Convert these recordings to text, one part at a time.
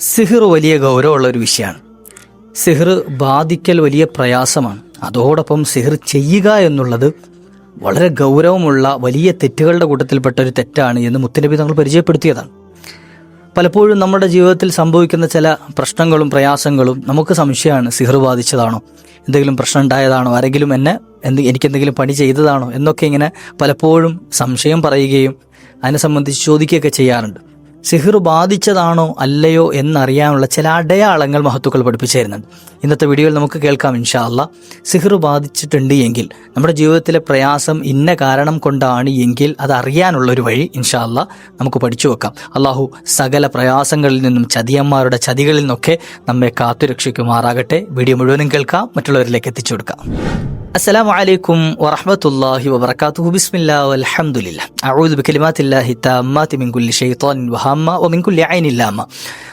സിഹിർ വലിയ ഗൗരവമുള്ള ഒരു വിഷയമാണ്. സിഹർ ബാധിക്കൽ വലിയ പ്രയാസമാണ്. അതോടൊപ്പം സിഹർ ചെയ്യുക എന്നുള്ളത് വളരെ ഗൗരവമുള്ള വലിയ തെറ്റുകളുടെ കൂട്ടത്തിൽപ്പെട്ട ഒരു തെറ്റാണ് എന്ന് മുത്തനബി തങ്ങൾ പരിചയപ്പെടുത്തിയതാണ്. പലപ്പോഴും നമ്മുടെ ജീവിതത്തിൽ സംഭവിക്കുന്ന ചില പ്രശ്നങ്ങളും പ്രയാസങ്ങളും നമുക്ക് സംശയമാണ് സിഹർ ബാധിച്ചതാണോ? എന്തെങ്കിലും പ്രശ്നം ഉണ്ടായതാണോ? ആരെങ്കിലും എന്നെ എന്ത് എനിക്കെന്തെങ്കിലും പണി ചെയ്തതാണോ? എന്നൊക്കെ ഇങ്ങനെ പലപ്പോഴും സംശയം പറയുകയും അതിനെ സംബന്ധിച്ച് ചോദിക്കുകയൊക്കെ ചെയ്യാറുണ്ട്. സിഹിർ ബാധിച്ചതാണോ അല്ലയോ എന്നറിയാനുള്ള ചില അടയാളങ്ങൾ മഹത്തുക്കൾ പഠിപ്പിച്ചു തരുന്നുണ്ട് ഇന്നത്തെ വീഡിയോയിൽ നമുക്ക് കേൾക്കാം ഇൻഷാ അല്ല സിഹിർ ബാധിച്ചിട്ടുണ്ട് എങ്കിൽ നമ്മുടെ ജീവിതത്തിലെ പ്രയാസം ഇന്ന കാരണം കൊണ്ടാണ് എങ്കിൽ അത് അറിയാനുള്ള ഒരു വഴി ഇൻഷാ അല്ല നമുക്ക് പഠിച്ചു വെക്കാം. അള്ളാഹു സകല പ്രയാസങ്ങളിൽ നിന്നും ചതിയന്മാരുടെ ചതികളിൽ നിന്നൊക്കെ നമ്മെ കാത്തുരക്ഷിക്കുമാറാകട്ടെ. വീഡിയോ മുഴുവനും കേൾക്കാം മറ്റുള്ളവരിലേക്ക് എത്തിച്ചു കൊടുക്കാം. അസ്സലാമു അലൈക്കും വറഹ്മത്തുള്ളാഹി വബറകാതുഹു. ബിസ്മില്ലാ വൽഹംദുലില്ല. അഊദു ബികലിമാത്തില്ലാഹി തമ്മാതി മിൻ കുല്ലി ഷൈത്വാനിൻ വഹമ്മ വ മിൻ കുല്ലി ഐനിൻ ലാമ.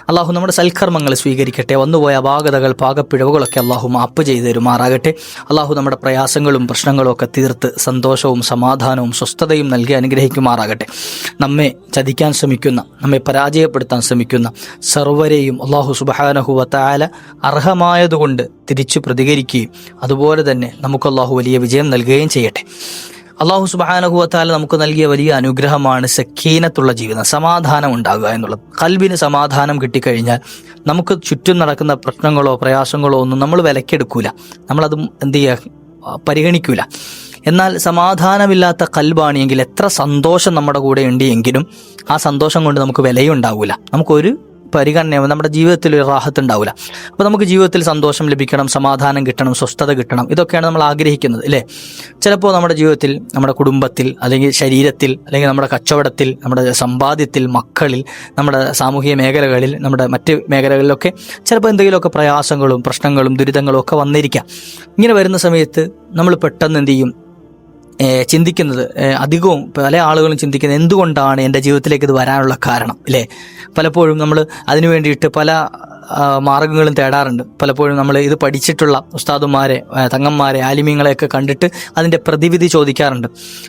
അള്ളാഹു നമ്മുടെ സൽക്കർമ്മങ്ങൾ സ്വീകരിക്കട്ടെ. വന്നുപോയ അപാകതകൾ പാകപ്പിഴവുകളൊക്കെ അള്ളാഹു മാപ്പ് ചെയ്തു തരുമാറാകട്ടെ. അള്ളാഹു നമ്മുടെ പ്രയാസങ്ങളും പ്രശ്നങ്ങളും ഒക്കെ തീർത്ത് സന്തോഷവും സമാധാനവും സ്വസ്ഥതയും നൽകി അനുഗ്രഹിക്കുമാറാകട്ടെ. നമ്മെ ചതിക്കാൻ ശ്രമിക്കുന്ന നമ്മെ പരാജയപ്പെടുത്താൻ ശ്രമിക്കുന്ന സർവരെയും അള്ളാഹു സുബഹാനഹുവ താല അർഹമായതുകൊണ്ട് തിരിച്ചു പ്രതികരിക്കുകയും അതുപോലെ തന്നെ നമുക്ക് അള്ളാഹു വലിയ വിജയം നൽകുകയും ചെയ്യട്ടെ. അള്ളാഹു സുബാനഹുവത്താല നമുക്ക് നൽകിയ വലിയ അനുഗ്രഹമാണ് സക്കീനത്തുള്ള ജീവിതം സമാധാനം ഉണ്ടാകുക എന്നുള്ളത്. കൽബിന് സമാധാനം കിട്ടിക്കഴിഞ്ഞാൽ നമുക്ക് ചുറ്റും നടക്കുന്ന പ്രശ്നങ്ങളോ പ്രയാസങ്ങളോ ഒന്നും നമ്മൾ വിലക്കെടുക്കൂല. നമ്മളത് എന്ത് ചെയ്യുക? പരിഗണിക്കൂല. എന്നാൽ സമാധാനമില്ലാത്ത കൽബാണെങ്കിൽ എത്ര സന്തോഷം നമ്മുടെ കൂടെ ഉണ്ട് എങ്കിലും ആ സന്തോഷം കൊണ്ട് നമുക്ക് വിലയുണ്ടാവില്ല നമുക്കൊരു പരിഗണന നമ്മുടെ ജീവിതത്തിൽ ഒരു റാഹത്ത് ഉണ്ടാവില്ല. അപ്പോൾ നമുക്ക് ജീവിതത്തിൽ സന്തോഷം ലഭിക്കണം സമാധാനം കിട്ടണം സ്വസ്ഥത കിട്ടണം. ഇതൊക്കെയാണ് നമ്മൾ ആഗ്രഹിക്കുന്നത് അല്ലേ? ചിലപ്പോൾ നമ്മുടെ ജീവിതത്തിൽ നമ്മുടെ കുടുംബത്തിൽ അല്ലെങ്കിൽ ശരീരത്തിൽ അല്ലെങ്കിൽ നമ്മുടെ കച്ചവടത്തിൽ നമ്മുടെ സമ്പാദ്യത്തിൽ മക്കളിൽ നമ്മുടെ സാമൂഹിക മേഖലകളിൽ നമ്മുടെ മറ്റ് മേഖലകളിലൊക്കെ ചിലപ്പോൾ എന്തെങ്കിലുമൊക്കെ പ്രയാസങ്ങളും പ്രശ്നങ്ങളും ദുരിതങ്ങളും ഒക്കെ വന്നിരിക്കാം. ഇങ്ങനെ വരുന്ന സമയത്ത് നമ്മൾ പെട്ടെന്ന് എന്ത് ചെയ്യും? ചിന്തിക്കുന്നത് അധികവും പല ആളുകളും ചിന്തിക്കുന്നത് എന്തുകൊണ്ടാണ് എന്റെ ജീവിതത്തിലേക്ക് ഇത് വരാനുള്ള കാരണം അല്ലേ പലപ്പോഴും നമ്മൾ അതിനു വേണ്ടിയിട്ട് പല മാർഗങ്ങളും തേടാറുണ്ട്. പലപ്പോഴും നമ്മൾ ഇത് പഠിച്ചിട്ടുള്ള ഉസ്താദുമാരെ തങ്ങന്മാരെ ആലിമ്യങ്ങളെയൊക്കെ കണ്ടിട്ട് അതിന്റെ പ്രതിവിധി ചോദിക്കാറുണ്ട്.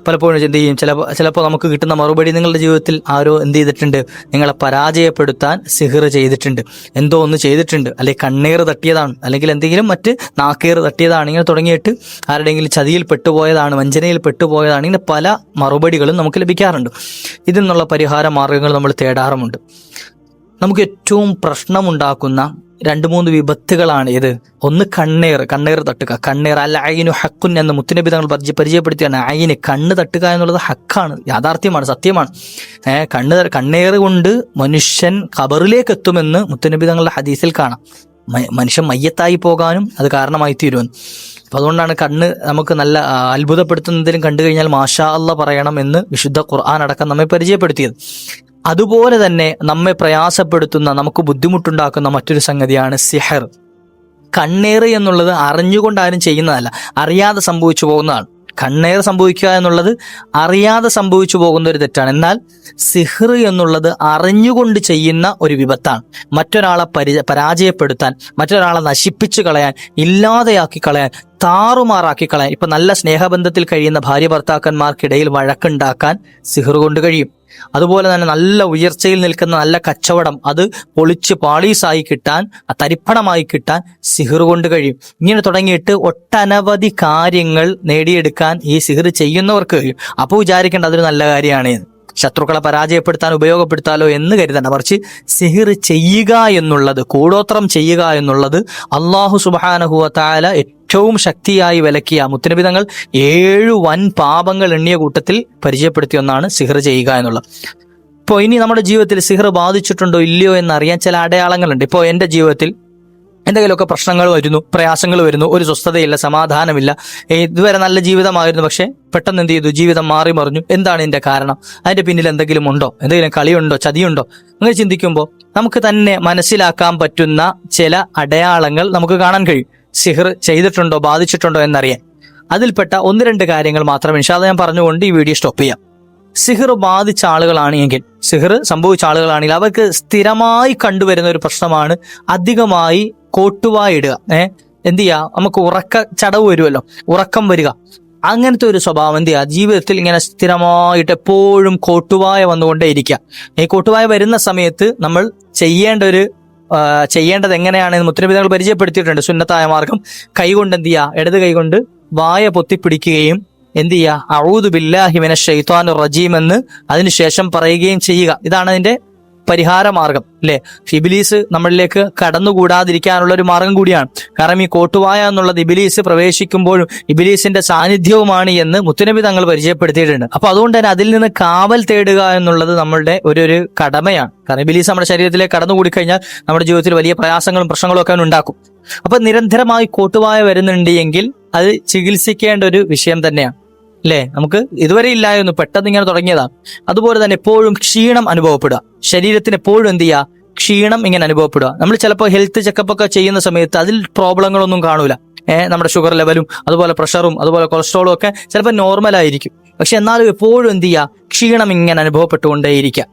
പലപ്പോഴും എന്ത് ചെയ്യും? ചിലപ്പോൾ ചിലപ്പോൾ നമുക്ക് കിട്ടുന്ന മറുപടി നിങ്ങളുടെ ജീവിതത്തിൽ ആരോ എന്ത് ചെയ്തിട്ടുണ്ട്? നിങ്ങളെ പരാജയപ്പെടുത്താൻ സിഹിർ ചെയ്തിട്ടുണ്ട്. എന്തോ ഒന്ന് ചെയ്തിട്ടുണ്ട്. അല്ലെങ്കിൽ കണ്ണീർ തട്ടിയതാണ്. അല്ലെങ്കിൽ എന്തെങ്കിലും മറ്റ് നാക്കേർ തട്ടിയതാണ്. ഇങ്ങനെ തുടങ്ങിയിട്ട് ആരുടെയെങ്കിലും ചതിയിൽ പെട്ടുപോയതാണ് വഞ്ചനയിൽ പെട്ടുപോയതാണ്. ഇങ്ങനെ പല മറുപടികളും നമുക്ക് ലഭിക്കാറുണ്ട്. ഇതിൽ നിന്നുള്ള പരിഹാര മാർഗങ്ങൾ നമ്മൾ തേടാറുമുണ്ട്. നമുക്ക് ഏറ്റവും പ്രശ്നമുണ്ടാക്കുന്ന രണ്ട് മൂന്ന് വിപത്തുകളാണ് ഇത്. ഒന്ന് കണ്ണേർ കണ്ണേർ തട്ടുക. കണ്ണേർ അല്ല അയിനു ഹക്കുൻ എന്ന് മുത്തുനബി തങ്ങൾ പരിചയ പരിചയപ്പെടുത്തിയാണ്. അയിന് കണ്ണ് തട്ടുക എന്നുള്ളത് ഹക്കാണ്. യാഥാർത്ഥ്യമാണ് സത്യമാണ്. ഏഹ് കണ്ണ് കണ്ണേർ കൊണ്ട് മനുഷ്യൻ ഖബറിലേക്ക് എത്തുമെന്ന് മുത്തുനബി തങ്ങളുടെ ഹദീസിൽ കാണാം. മനുഷ്യൻ മയ്യത്തായി പോകാനും അത് കാരണമായി തീരുമെന്ന്. അപ്പൊ അതുകൊണ്ടാണ് കണ്ണ് നമുക്ക് നല്ല അത്ഭുതപ്പെടുത്തുന്നതിലും കണ്ടു കഴിഞ്ഞാൽ മാഷാ അല്ല പറയണം എന്ന് വിശുദ്ധ ഖുർആൻ അടക്കം നമ്മെ പരിചയപ്പെടുത്തിയത്. അതുപോലെ തന്നെ നമ്മെ പ്രയാസപ്പെടുത്തുന്ന നമുക്ക് ബുദ്ധിമുട്ടുണ്ടാക്കുന്ന മറ്റൊരു സംഗതിയാണ് സിഹർ. കണ്ണേറ് എന്നുള്ളത് അറിഞ്ഞുകൊണ്ടാരും ചെയ്യുന്നതല്ല അറിയാതെ സംഭവിച്ചു പോകുന്നതാണ്. കണ്ണേർ സംഭവിക്കുക എന്നുള്ളത് അറിയാതെ സംഭവിച്ചു പോകുന്ന ഒരു തെറ്റാണ്. എന്നാൽ സിഹർ എന്നുള്ളത് അറിഞ്ഞുകൊണ്ട് ചെയ്യുന്ന ഒരു വിപത്താണ്. മറ്റൊരാളെ പരി പരാജയപ്പെടുത്താൻ മറ്റൊരാളെ നശിപ്പിച്ചു കളയാൻ ഇല്ലാതെയാക്കി കളയാൻ താറുമാറാക്കി കളയാൻ ഇപ്പൊ നല്ല സ്നേഹബന്ധത്തിൽ കഴിയുന്ന ഭാര്യ ഭർത്താക്കന്മാർക്കിടയിൽ വഴക്കുണ്ടാക്കാൻ സിഹർ കൊണ്ട് കഴിയും. അതുപോലെ തന്നെ നല്ല ഉയർച്ചയിൽ നിൽക്കുന്ന നല്ല കച്ചവടം അത് പൊളിച്ച് പാളീസായി കിട്ടാൻ തരിപ്പണമായി കിട്ടാൻ സിഹിർ കൊണ്ട് കഴിയും. ഇങ്ങനെ തുടങ്ങിയിട്ട് ഒട്ടനവധി കാര്യങ്ങൾ നേടിയെടുക്കാൻ ഈ സിഹിർ ചെയ്യുന്നവർക്ക് കഴിയും. അപ്പോൾ വിചാരിക്കേണ്ട അതൊരു നല്ല കാര്യമാണ്. ശത്രുക്കളെ പരാജയപ്പെടുത്താൻ ഉപയോഗപ്പെടുത്താലോ എന്ന് കരുതണ്ട. മറിച്ച് സിഹിർ ചെയ്യുക എന്നുള്ളത് കൂടോത്രം ചെയ്യുക എന്നുള്ളത് അള്ളാഹു സുബാനഹുവ താല ഏറ്റവും ശക്തിയായി വിലക്കിയ മുത്തനബിതങ്ങൾ ഏഴു വൻ പാപങ്ങൾ എണ്ണിയ കൂട്ടത്തിൽ പരിചയപ്പെടുത്തിയ ഒന്നാണ് സിഹർ ചെയ്യുക എന്നുള്ളത്. ഇപ്പോൾ ഇനി നമ്മുടെ ജീവിതത്തിൽ സിഹർ ബാധിച്ചിട്ടുണ്ടോ ഇല്ലയോ എന്നറിയാൻ ചില അടയാളങ്ങളുണ്ട്. ഇപ്പോൾ എന്റെ ജീവിതത്തിൽ എന്തെങ്കിലുമൊക്കെ പ്രശ്നങ്ങൾ വരുന്നു പ്രയാസങ്ങൾ വരുന്നു ഒരു സ്വസ്ഥതയില്ല സമാധാനമില്ല ഇതുവരെ നല്ല ജീവിതമായിരുന്നു പക്ഷേ പെട്ടെന്ന് എന്ത് ചെയ്തു? ജീവിതം മാറി മറിഞ്ഞു. എന്താണ് ഇതിന്റെ കാരണം? അതിന്റെ പിന്നിൽ എന്തെങ്കിലും ഉണ്ടോ? എന്തെങ്കിലും കളിയുണ്ടോ? ചതിയുണ്ടോ? അങ്ങനെ ചിന്തിക്കുമ്പോൾ നമുക്ക് തന്നെ മനസ്സിലാക്കാൻ പറ്റുന്ന ചില അടയാളങ്ങൾ നമുക്ക് കാണാൻ കഴിയും. സിഹിർ ചെയ്തിട്ടുണ്ടോ ബാധിച്ചിട്ടുണ്ടോ എന്നറിയാൻ. അതിൽപ്പെട്ട ഒന്ന് രണ്ട് കാര്യങ്ങൾ മാത്രം ഇൻഷാദ് ഞാൻ പറഞ്ഞുകൊണ്ട് ഈ വീഡിയോ സ്റ്റോപ്പ് ചെയ്യാം. സിഹർ ബാധിച്ച ആളുകളാണെങ്കിൽ സിഹിർ സംഭവിച്ച ആളുകളാണെങ്കിൽ അവർക്ക് സ്ഥിരമായി കണ്ടുവരുന്ന ഒരു പ്രശ്നമാണ് അധികമായി കോട്ടുവായിടുക ഏഹ് എന്ത് ചെയ്യുക നമുക്ക് ഉറക്ക ചടവ് വരുമല്ലോ ഉറക്കം വരിക. അങ്ങനത്തെ ഒരു സ്വഭാവം എന്ത് ചെയ്യുക ജീവിതത്തിൽ ഇങ്ങനെ സ്ഥിരമായിട്ട് എപ്പോഴും കോട്ടുവായ വന്നുകൊണ്ടേ ഇരിക്കുക ഈ കോട്ടുവായ വരുന്ന സമയത്ത് നമ്മൾ ചെയ്യേണ്ട ഒരു ചെയ്യേണ്ടത് എങ്ങനെയാണെന്ന് മുത്തനബിതങ്ങൾ പരിചയപ്പെടുത്തിയിട്ടുണ്ട്. സുന്നത്തായ മാർഗം. കൈകൊണ്ട് എന്ത് ചെയ്യുക ഇടത് കൈകൊണ്ട് വായ പൊത്തിപ്പിടിക്കുകയും എന്ത് ചെയ്യുക അഴൂദ് ബില്ലാഹിമിന ഷെയ്ത്താൻ റജീം എന്ന് അതിനുശേഷം പറയുകയും ചെയ്യുക. ഇതാണ് അതിന്റെ പരിഹാര മാർഗം അല്ലെ? ഇബിലീസ് നമ്മളിലേക്ക് കടന്നുകൂടാതിരിക്കാനുള്ള ഒരു മാർഗം കൂടിയാണ്. കാരണം ഈ കോട്ടുവായ എന്നുള്ളത് ഇബിലീസ് പ്രവേശിക്കുമ്പോഴും ഇബിലീസിന്റെ സാന്നിധ്യവുമാണ് എന്ന് മുത്തുനബി തങ്ങൾ പരിചയപ്പെടുത്തിയിട്ടുണ്ട്. അപ്പൊ അതുകൊണ്ട് തന്നെ അതിൽ നിന്ന് കാവൽ തേടുക എന്നുള്ളത് നമ്മളുടെ ഒരു ഒരു കടമയാണ്. കാരണം ഇബിലീസ് നമ്മുടെ ശരീരത്തിലേക്ക് കടന്നുകൂടി കഴിഞ്ഞാൽ നമ്മുടെ ജീവിതത്തിൽ വലിയ പ്രയാസങ്ങളും പ്രശ്നങ്ങളും ഒക്കെ ഉണ്ടാക്കും. അപ്പൊ നിരന്തരമായി കോട്ടുവായ വരുന്നുണ്ട് എങ്കിൽ അത് ചികിത്സിക്കേണ്ട ഒരു വിഷയം തന്നെയാണ്. അല്ലേ നമുക്ക് ഇതുവരെ ഇല്ലായിരുന്നു. പെട്ടെന്ന് ഇങ്ങനെ തുടങ്ങിയതാ. അതുപോലെ തന്നെ എപ്പോഴും ക്ഷീണം അനുഭവപ്പെടുക. ശരീരത്തിന് എപ്പോഴും എന്ത് ചെയ്യുക ക്ഷീണം ഇങ്ങനെ അനുഭവപ്പെടുക. നമ്മൾ ചിലപ്പോൾ ഹെൽത്ത് ചെക്കപ്പ് ഒക്കെ ചെയ്യുന്ന സമയത്ത് അതിൽ പ്രോബ്ലങ്ങളൊന്നും കാണൂല. ഏഹ് നമ്മുടെ ഷുഗർ ലെവലും അതുപോലെ പ്രഷറും അതുപോലെ കൊളസ്ട്രോളും ഒക്കെ ചിലപ്പോൾ നോർമൽ ആയിരിക്കും. പക്ഷെ എന്നാലും എപ്പോഴും എന്ത് ചെയ്യുക ക്ഷീണം ഇങ്ങനെ അനുഭവപ്പെട്ടുകൊണ്ടേയിരിക്കുക.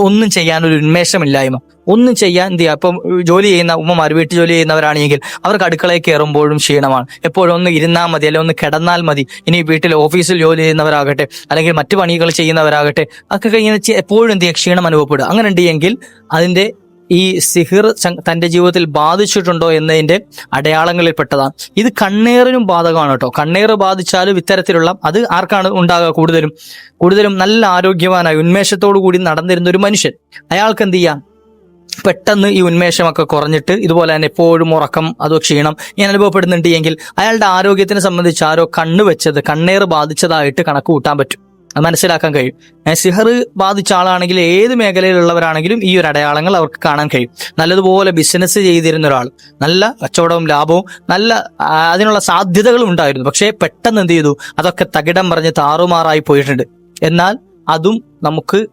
ഒന്നും ചെയ്യാൻ ഒരു ഉന്മേഷമില്ലായ്മ. ഒന്നും ചെയ്യാൻ എന്ത് ചെയ്യുക ഇപ്പം ജോലി ചെയ്യുന്ന ഉമ്മമാർ വീട്ടു ജോലി ചെയ്യുന്നവരാണെങ്കിൽ അവർക്ക് അടുക്കളയിൽ കയറുമ്പോഴും ക്ഷീണമാണ്. എപ്പോഴും ഒന്ന് ഇരുന്നാൽ മതി അല്ലെങ്കിൽ ഒന്ന് കിടന്നാൽ മതി. ഇനി വീട്ടിൽ ഓഫീസിൽ ജോലി ചെയ്യുന്നവരാകട്ടെ അല്ലെങ്കിൽ മറ്റു പണികൾ ചെയ്യുന്നവരാകട്ടെ ഒക്കെ ഇങ്ങനെ എപ്പോഴും എന്ത് ചെയ്യുക ക്ഷീണം അനുഭവപ്പെടുക. അങ്ങനെ ഉണ്ടെങ്കിൽ അതിന്റെ ഈ സിഹിർ തന്റെ ജീവിതത്തിൽ ബാധിച്ചിട്ടുണ്ടോ എന്നതിന്റെ അടയാളങ്ങളിൽ പെട്ടതാണ് ഇത് കണ്ണേറിനും ബാധകമാണ് കേട്ടോ. കണ്ണേർ ബാധിച്ചാലും ഇത്തരത്തിലുള്ള അത് ആർക്കാണ് ഉണ്ടാകുക കൂടുതലും? കൂടുതലും നല്ല ആരോഗ്യവാനായി ഉന്മേഷത്തോടു കൂടി നടന്നിരുന്ന ഒരു മനുഷ്യൻ. അയാൾക്ക് എന്ത് ചെയ്യാം? പെട്ടെന്ന് ഈ ഉന്മേഷമൊക്കെ കുറഞ്ഞിട്ട് ഇതുപോലെ തന്നെ എപ്പോഴും ഉറക്കം അതോ ക്ഷീണം ഞാൻ അനുഭവപ്പെടുന്നുണ്ട് എങ്കിൽ അയാളുടെ ആരോഗ്യത്തിനെ സംബന്ധിച്ച് ആരോ കണ്ണ് വെച്ചത് കണ്ണേർ ബാധിച്ചതായിട്ട് കണക്ക് കൂട്ടാൻ പറ്റും. മനസ്സിലാക്കാൻ കഴിയും. സിഹർ ബാധിച്ച ആളാണെങ്കിൽ ഏത് മേഖലയിലുള്ളവരാണെങ്കിലും ഈ ഒരു അടയാളങ്ങൾ അവർക്ക് കാണാൻ കഴിയും. നല്ലതുപോലെ ബിസിനസ് ചെയ്തിരുന്ന ഒരാൾ നല്ല കച്ചവടവും ലാഭവും നല്ല അതിനുള്ള സാധ്യതകളും ഉണ്ടായിരുന്നു. പക്ഷേ പെട്ടെന്ന് എന്ത് ചെയ്തു? അതൊക്കെ തകിടം പറഞ്ഞ് താറുമാറായി പോയിട്ടുണ്ട്. എന്നാൽ അതും നമുക്ക്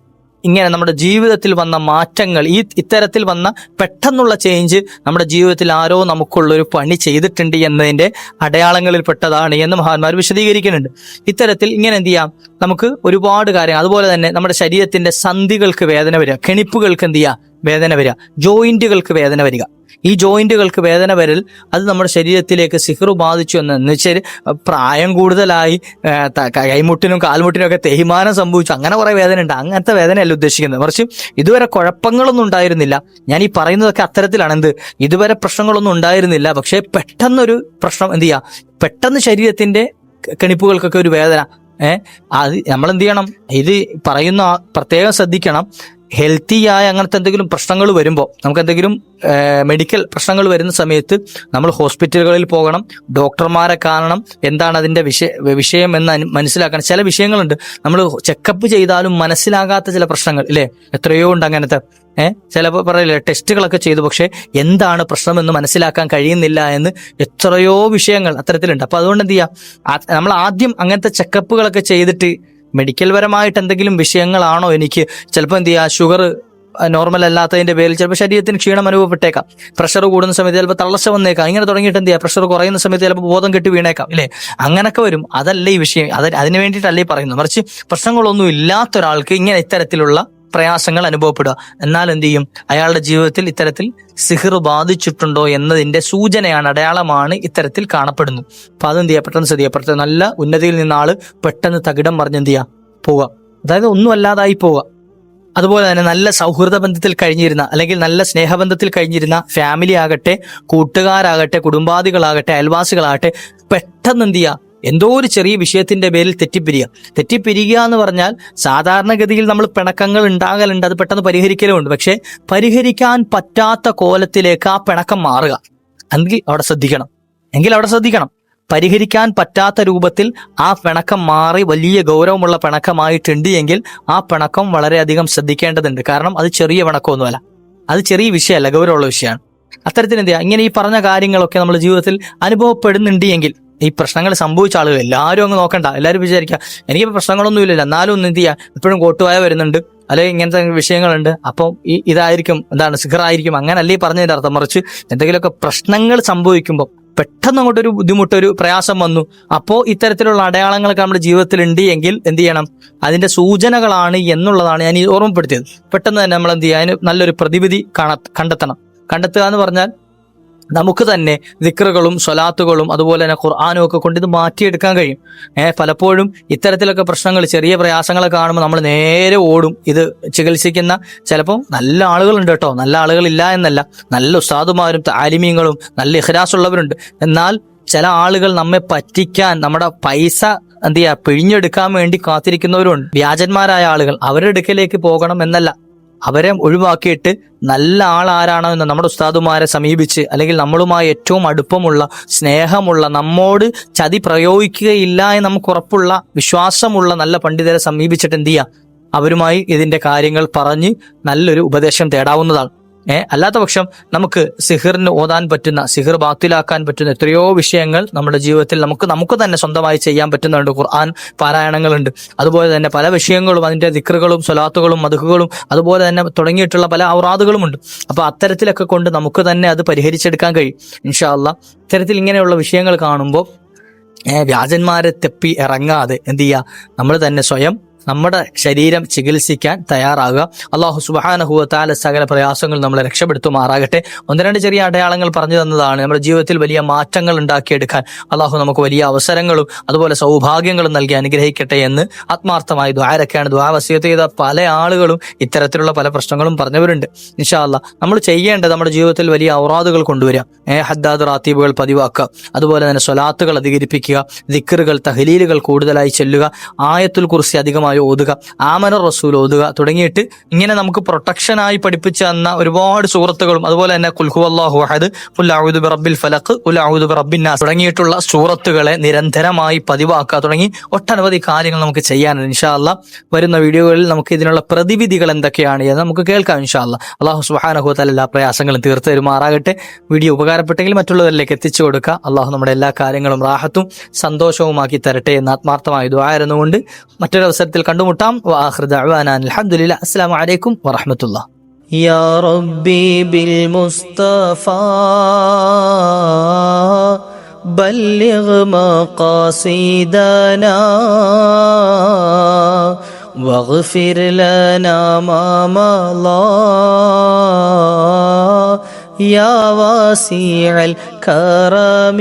ഇങ്ങനെ നമ്മുടെ ജീവിതത്തിൽ വന്ന മാറ്റങ്ങൾ ഈ ഇത്തരത്തിൽ വന്ന പെട്ടെന്നുള്ള ചേഞ്ച് നമ്മുടെ ജീവിതത്തിൽ ആരോ നമുക്കുള്ളൊരു പണി ചെയ്തിട്ടുണ്ട് എന്നതിന്റെ അടയാളങ്ങളിൽ പെട്ടതാണ് എന്ന് മഹാന്മാർ വിശദീകരിക്കുന്നുണ്ട്. ഇത്തരത്തിൽ ഇങ്ങനെ എന്ത് ചെയ്യാം? നമുക്ക് ഒരുപാട് കാര്യങ്ങൾ അതുപോലെ തന്നെ നമ്മുടെ ശരീരത്തിന്റെ സന്ധികൾക്ക് വേദന വരിക കെണിപ്പുകൾക്ക് എന്ത് ചെയ്യുക? വേദന വരിക ജോയിന്റുകൾക്ക് വേദന വരിക. ഈ ജോയിന്റുകൾക്ക് വേദന വരൽ അത് നമ്മുടെ ശരീരത്തിലേക്ക് സിഹറു ബാധിച്ചു എന്ന് എന്നുവെച്ചാൽ പ്രായം കൂടുതലായി കൈമുട്ടിനും കാൽമുട്ടിനും ഒക്കെ തേയ്മാനം സംഭവിച്ചു. അങ്ങനെ കുറെ വേദന ഉണ്ട് അങ്ങനത്തെ വേദനയല്ല ഉദ്ദേശിക്കുന്നത്. മറിച്ച് ഇതുവരെ കുഴപ്പങ്ങളൊന്നും ഉണ്ടായിരുന്നില്ല. ഞാൻ ഈ പറയുന്നതൊക്കെ അത്തരത്തിലാണ് എന്ത് ഇതുവരെ പ്രശ്നങ്ങളൊന്നും ഉണ്ടായിരുന്നില്ല. പക്ഷേ പെട്ടെന്നൊരു പ്രശ്നം എന്ത് ചെയ്യുക പെട്ടെന്ന് ശരീരത്തിന്റെ കണിപ്പുകൾക്കൊക്കെ ഒരു വേദന. ഏഹ് അത് നമ്മൾ എന്ത് ചെയ്യണം? ഇത് പറയുന്ന പ്രത്യേകം ശ്രദ്ധിക്കണം. ഹെൽത്തി ആയ അങ്ങനത്തെ എന്തെങ്കിലും പ്രശ്നങ്ങൾ വരുമ്പോൾ നമുക്ക് എന്തെങ്കിലും മെഡിക്കൽ പ്രശ്നങ്ങൾ വരുന്ന സമയത്ത് നമ്മൾ ഹോസ്പിറ്റലുകളിൽ പോകണം ഡോക്ടർമാരെ കാണണം എന്താണ് അതിന്റെ വിഷയ വിഷയം എന്ന് മനസ്സിലാക്കണം. ചില വിഷയങ്ങളുണ്ട്. നമ്മൾ ചെക്കപ്പ് ചെയ്താലും മനസ്സിലാകാത്ത ചില പ്രശ്നങ്ങൾ ഇല്ലേ? എത്രയോ ഉണ്ട് അങ്ങനത്തെ. ഏഹ് ചിലപ്പോൾ പറയില്ല ടെസ്റ്റുകളൊക്കെ ചെയ്തു പക്ഷേ എന്താണ് പ്രശ്നമെന്ന് മനസ്സിലാക്കാൻ കഴിയുന്നില്ല എന്ന് എത്രയോ വിഷയങ്ങൾ അത്തരത്തിലുണ്ട്. അപ്പൊ അതുകൊണ്ട് എന്ത് ചെയ്യുക നമ്മൾ ആദ്യം അങ്ങനത്തെ ചെക്കപ്പുകളൊക്കെ ചെയ്തിട്ട് മെഡിക്കൽ പരമായിട്ട് എന്തെങ്കിലും വിഷയങ്ങളാണോ എനിക്ക്? ചിലപ്പോൾ എന്ത് ചെയ്യുക ഷുഗർ നോർമൽ അല്ലാത്തതിന്റെ പേരിൽ ചിലപ്പോൾ ശരീരത്തിന് ക്ഷീണം അനുഭവപ്പെട്ടേക്കാം. പ്രഷർ കൂടുന്ന സമയത്ത് ചിലപ്പോൾ തളർച്ച വന്നേക്കാം. ഇങ്ങനെ തുടങ്ങിയിട്ട് എന്ത് ചെയ്യുക പ്രഷർ കുറയുന്ന സമയത്ത് ചിലപ്പോൾ ബോധം കെട്ടി വീണേക്കാം ഇല്ലേ? അങ്ങനൊക്കെ വരും. അതല്ല ഈ വിഷയം. അത് അതിന് വേണ്ടിയിട്ടല്ലേ പറയുന്നത്. മറിച്ച് പ്രശ്നങ്ങളൊന്നും ഇല്ലാത്ത ഒരാൾക്ക് ഇങ്ങനെ ഇത്തരത്തിലുള്ള പ്രയാസങ്ങൾ അനുഭവപ്പെടുക. എന്നാൽ എന്ത് ചെയ്യും? അയാളുടെ ജീവിതത്തിൽ ഇത്തരത്തിൽ സിഹിർ ബാധിച്ചിട്ടുണ്ടോ എന്നതിന്റെ സൂചനയാണ് അടയാളമാണ് ഇത്തരത്തിൽ കാണപ്പെടുന്നു അപ്പൊ അതെന്ത് ചെയ്യുക? പെട്ടെന്ന് ശ്രദ്ധിക്കുക. പെട്ടെന്ന് നല്ല ഉന്നതിയിൽ നിന്ന ആൾ പെട്ടെന്ന് തകിടം പറഞ്ഞ് എന്ത് ചെയ്യുക? പോവുക. അതായത് ഒന്നും അല്ലാതായി പോവുക. അതുപോലെ തന്നെ നല്ല സൗഹൃദ ബന്ധത്തിൽ കഴിഞ്ഞിരുന്ന അല്ലെങ്കിൽ നല്ല സ്നേഹബന്ധത്തിൽ കഴിഞ്ഞിരുന്ന ഫാമിലി ആകട്ടെ കൂട്ടുകാരാകട്ടെ കുടുംബാദികളാകട്ടെ അയൽവാസികളാകട്ടെ പെട്ടെന്ന് എന്ത് ചെയ്യുക? എന്തോ ഒരു ചെറിയ വിഷയത്തിന്റെ പേരിൽ തെറ്റിപ്പിരിയുക തെറ്റിപ്പിരിയുക എന്ന് പറഞ്ഞാൽ സാധാരണഗതിയിൽ നമ്മൾ പിണക്കങ്ങൾ ഉണ്ടാകലുണ്ട് അത് പെട്ടെന്ന് പരിഹരിക്കലുമുണ്ട്. പക്ഷേ പരിഹരിക്കാൻ പറ്റാത്ത കോലത്തിലേക്ക് ആ പിണക്കം മാറുക. എങ്കിൽ അവിടെ ശ്രദ്ധിക്കണം. എങ്കിൽ അവിടെ ശ്രദ്ധിക്കണം. പരിഹരിക്കാൻ പറ്റാത്ത രൂപത്തിൽ ആ പിണക്കം മാറി വലിയ ഗൗരവമുള്ള പിണക്കമായിട്ടുണ്ട് എങ്കിൽ ആ പിണക്കം വളരെയധികം ശ്രദ്ധിക്കേണ്ടതുണ്ട്. കാരണം അത് ചെറിയ പിണക്കമൊന്നുമല്ല. അത് ചെറിയ വിഷയമല്ല ഗൗരവമുള്ള വിഷയമാണ്. അത്തരത്തിൽ എന്ത് ഇങ്ങനെ ഈ പറഞ്ഞ കാര്യങ്ങളൊക്കെ നമ്മൾ ജീവിതത്തിൽ അനുഭവപ്പെടുന്നുണ്ട് എങ്കിൽ ഈ പ്രശ്നങ്ങൾ സംഭവിച്ച ആളുകൾ എല്ലാവരും അങ്ങ് നോക്കണ്ട. എല്ലാവരും വിചാരിക്കുക എനിക്ക് പ്രശ്നങ്ങളൊന്നും ഇല്ലല്ലോ. എന്നാലും ഒന്ന് എന്ത് ചെയ്യുക ഇപ്പോഴും കോട്ടുവായ വരുന്നുണ്ട്. അല്ലെങ്കിൽ ഇങ്ങനത്തെ വിഷയങ്ങളുണ്ട്. അപ്പം ഈ ഇതായിരിക്കും എന്താണ് സിഖറായിരിക്കും. അങ്ങനല്ലേ പറഞ്ഞതിന്റെ അർത്ഥം. മറിച്ച് എന്തെങ്കിലുമൊക്കെ പ്രശ്നങ്ങൾ സംഭവിക്കുമ്പോൾ പെട്ടെന്ന് അങ്ങോട്ടൊരു ബുദ്ധിമുട്ടൊരു പ്രയാസം വന്നു. അപ്പോൾ ഇത്തരത്തിലുള്ള അടയാളങ്ങളൊക്കെ നമ്മുടെ ജീവിതത്തിൽ ഉണ്ട് എങ്കിൽ എന്ത് ചെയ്യണം? അതിന്റെ സൂചനകളാണ് എന്നുള്ളതാണ് ഞാൻ ഈ ഓർമ്മപ്പെടുത്തിയത്. പെട്ടെന്ന് തന്നെ നമ്മൾ എന്ത് ചെയ്യുക? അതിന് നല്ലൊരു പ്രതിവിധി കാണ കണ്ടെത്തണം. കണ്ടെത്തുക എന്ന് പറഞ്ഞാൽ നമുക്ക് തന്നെ ദിക്റുകളും സ്വലാത്തുകളും അതുപോലെ തന്നെ ഖുർആാനും ഒക്കെ കൊണ്ട് ഇത് മാറ്റിയെടുക്കാൻ കഴിയും. ഏഹ് പലപ്പോഴും ഇത്തരത്തിലൊക്കെ പ്രശ്നങ്ങൾ ചെറിയ പ്രയാസങ്ങളൊക്കെ കാണുമ്പോൾ നമ്മൾ നേരെ ഓടും. ഇത് ചികിത്സിക്കുന്ന ചിലപ്പോൾ നല്ല ആളുകളുണ്ട് കേട്ടോ. നല്ല ആളുകളില്ല എന്നല്ല. നല്ല ഉസ്താദുമാരും താലിമീങ്ങളും നല്ല ഇഹ്രാസുള്ളവരുണ്ട് എന്നാൽ ചില ആളുകൾ നമ്മെ പറ്റിക്കാൻ നമ്മുടെ പൈസ എന്ത് ചെയ്യാ പിഴിഞ്ഞെടുക്കാൻ വേണ്ടി കാത്തിരിക്കുന്നവരുണ്ട്. വ്യാജന്മാരായ ആളുകൾ അവരുടെ അടുക്കലേക്ക് പോകണം എന്നല്ല. അവരെ ഒഴിവാക്കിയിട്ട് നല്ല ആൾ ആരാണോ എന്ന് നമ്മുടെ ഉസ്താദുമാരെ സമീപിച്ച് അല്ലെങ്കിൽ നമ്മളുമായി ഏറ്റവും അടുപ്പമുള്ള സ്നേഹമുള്ള നമ്മോട് ചതി പ്രയോഗിക്കുകയില്ല എന്ന് നമുക്ക് ഉറപ്പുള്ള വിശ്വാസമുള്ള നല്ല പണ്ഡിതരെ സമീപിച്ചിട്ട് എന്ത് ചെയ്യാം അവരുമായി ഇതിന്റെ കാര്യങ്ങൾ പറഞ്ഞ് നല്ലൊരു ഉപദേശം തേടാവുന്നതാണ്. ഏഹ് അല്ലാത്ത പക്ഷം നമുക്ക് സിഹിറിന് ഓതാൻ പറ്റുന്ന സിഹിർ ബാത്തിലാക്കാൻ പറ്റുന്ന എത്രയോ വിഷയങ്ങൾ നമ്മുടെ ജീവിതത്തിൽ നമുക്ക് നമുക്ക് തന്നെ സ്വന്തമായി ചെയ്യാൻ പറ്റുന്നുണ്ട്. ഖുർആൻ പാരായണങ്ങളുണ്ട്. അതുപോലെ തന്നെ പല വിഷയങ്ങളും അതിന്റെ ദിക്റുകളും സ്വലാത്തുകളും മധുക്കുകളും അതുപോലെ തന്നെ തുടങ്ങിയിട്ടുള്ള പല ഔറാദുകളുമുണ്ട്. അപ്പൊ അത്തരത്തിലൊക്കെ കൊണ്ട് നമുക്ക് തന്നെ അത് പരിഹരിച്ചെടുക്കാൻ കഴിയും. ഇൻഷാല്ല ഇത്തരത്തിൽ ഇങ്ങനെയുള്ള വിഷയങ്ങൾ കാണുമ്പോൾ വ്യാജന്മാരെ തെപ്പി ഇറങ്ങാതെ എന്ത് ചെയ്യുക? നമ്മൾ തന്നെ സ്വയം നമ്മുടെ ശരീരം ചികിത്സിക്കാൻ തയ്യാറാകുക. അള്ളാഹു സുബാനഹുവത്താല സകല പ്രയാസങ്ങൾ നമ്മളെ രക്ഷപ്പെടുത്തുമാറാകട്ടെ. ഒന്ന് രണ്ട് ചെറിയ അടയാളങ്ങൾ പറഞ്ഞു തന്നതാണ്. നമ്മുടെ ജീവിതത്തിൽ വലിയ മാറ്റങ്ങൾ ഉണ്ടാക്കിയെടുക്കാൻ അള്ളാഹു നമുക്ക് വലിയ അവസരങ്ങളും അതുപോലെ സൗഭാഗ്യങ്ങളും നൽകി അനുഗ്രഹിക്കട്ടെ എന്ന് ആത്മാർത്ഥമായി ദ്വാരൊക്കെയാണ് ദ്വാവസ്യത്ത് ചെയ്ത പല ആളുകളും ഇത്തരത്തിലുള്ള പല പ്രശ്നങ്ങളും പറഞ്ഞവരുണ്ട്. ഇൻഷാല്ല നമ്മൾ ചെയ്യേണ്ടത് നമ്മുടെ ജീവിതത്തിൽ വലിയ ഔറാദുകൾ കൊണ്ടുവരിക. ഏ ഹദ്ദാദ് റാത്തീബുകൾ പതിവാക്കുക. അതുപോലെ തന്നെ സ്വലാത്തുകൾ അധികരിപ്പിക്കുക. ദിക്കറുകൾ തഹലീലുകൾ കൂടുതലായി ചെല്ലുക. ആയത്തുൽ കുറിച്ച് അധികമായി ഓതുക ആമന റസൂൽ ഓതുക തുടങ്ങിയിട്ട് ഇങ്ങനെ നമുക്ക് പ്രൊട്ടക്ഷനായി പഠിപ്പിച്ചു തന്ന ഒരുപാട് സൂറത്തുകളും അതുപോലെ തന്നെ കുൽഹു അള്ളാഹു അഹദ് ഉല്ലാഹുദ് റബ്ബിൽ ഫലഖ് ഉല്ലാഹുദ് റബ്ബിൻ നാസ് തുടങ്ങിയിട്ടുള്ള സൂറത്തുകളെ നിരന്തരമായി പതിവാക്കുക തുടങ്ങി ഒട്ടനവധി കാര്യങ്ങൾ നമുക്ക് ചെയ്യാനുണ്ട്. ഇൻഷാല്ല വരുന്ന വീഡിയോകളിൽ നമുക്ക് ഇതിനുള്ള പ്രതിവിധികൾ എന്തൊക്കെയാണ് എന്ന് നമുക്ക് കേൾക്കാം ഇൻഷാ അല്ലാ അള്ളാഹു സുഹാനഹുത്തല എല്ലാ പ്രയാസങ്ങളും തീർത്ത് തരുമാറാകട്ടെ. വീഡിയോ ഉപകാരപ്പെട്ടെങ്കിൽ മറ്റുള്ളവരിലേക്ക് എത്തിച്ചു കൊടുക്കുക. അള്ളാഹു നമ്മുടെ എല്ലാ കാര്യങ്ങളും റാഹത്തും സന്തോഷവുമാക്കി തരട്ടെ എന്ന് ആത്മാർത്ഥമായി ദ്വാരുന്നുകൊണ്ട് മറ്റൊരു അവസരത്തിൽ കണ്ടുമുട്ടാം അലഹമുല്ല അസ്സാം വലൈക്കും വറഹമത്തുള്ള يا ربي بالمصطفى بلغ مقاصدنا واغفر لنا ما مضى يا واسع الكرم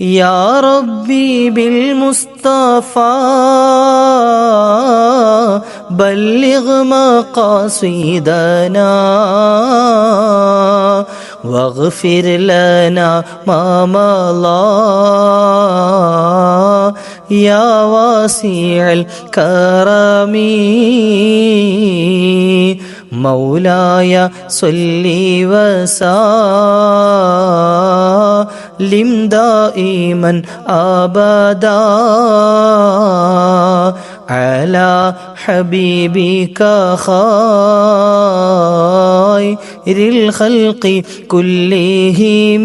يا ربي بالمصطفى بلغ مقاصدنا واغفر لنا ما مضى. يا واسع الكرم. مولاي صل وسلم دائما أبدا على حبيبك خير الخلق كلهم.